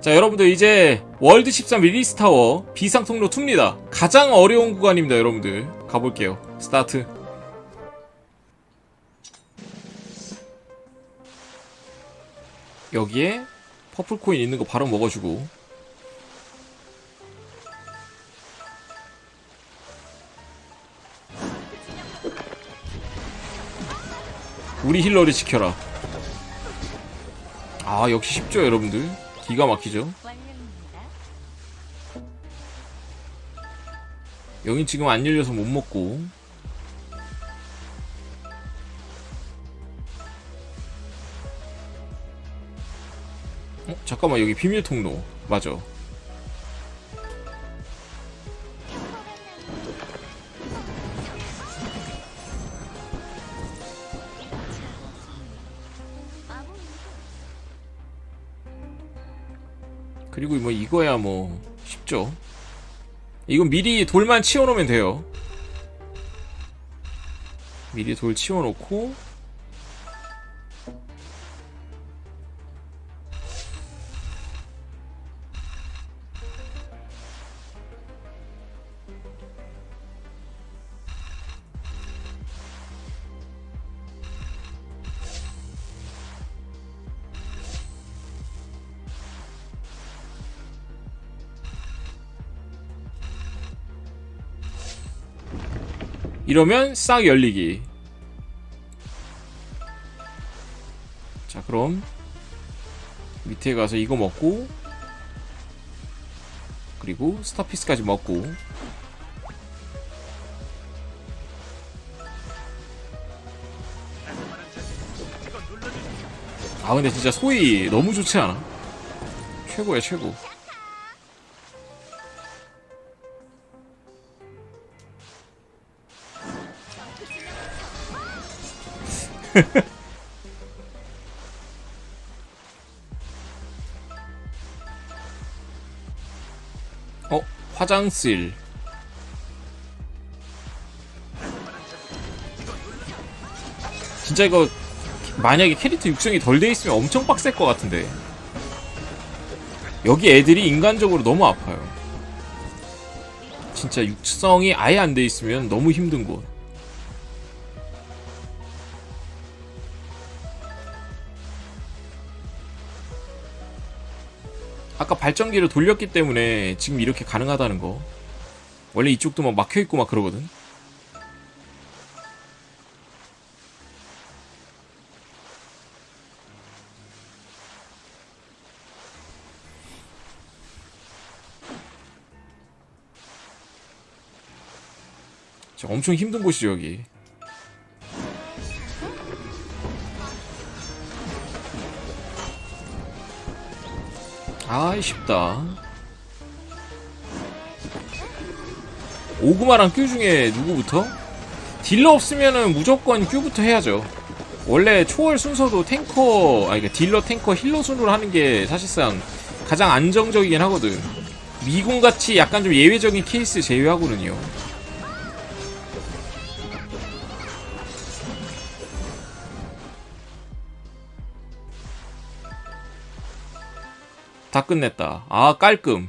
자 여러분들 이제 월드 13 리리스 타워 비상 통로 2입니다. 가장 어려운 구간입니다 여러분들. 가볼게요. 스타트. 여기에 퍼플 코인 있는 거 바로 먹어주고. 우리 힐러를 지켜라. 아 역시 쉽죠 여러분들 기가 막히죠. 여긴 지금 안 열려서 못 먹고 어? 잠깐만 여기 비밀 통로 맞아 그리고 뭐 이거야 뭐 쉽죠 이건 미리 돌만 치워놓으면 돼요. 미리 돌 치워놓고 이러면 싹 열리기. 자, 그럼 밑에 가서 이거 먹고 그리고 스타피스까지 먹고 아 근데 진짜 소위 너무 좋지 않아? 최고야 최고 어? 화장실. 진짜 이거 만약에 캐릭터 육성이 덜 돼 있으면 엄청 빡셀 것 같은데. 여기 애들이 인간적으로 너무 아파요. 진짜 육성이 아예 안 돼 있으면 너무 힘든 곳 아까 발전기를 돌렸기 때문에 지금 이렇게 가능하다는 거. 원래 이쪽도 막 막혀있고 막 그러거든. 엄청 힘든 곳이죠 여기 아이 쉽다. 오구마랑 큐 중에 누구부터? 딜러 없으면은 무조건 큐부터 해야죠. 원래 초월 순서도 탱커 아니 그러니까 딜러 탱커 힐러 순으로 하는 게 사실상 가장 안정적이긴 하거든. 미궁같이 약간 좀 예외적인 케이스 제외하고는요 다 끝냈다. 아, 깔끔.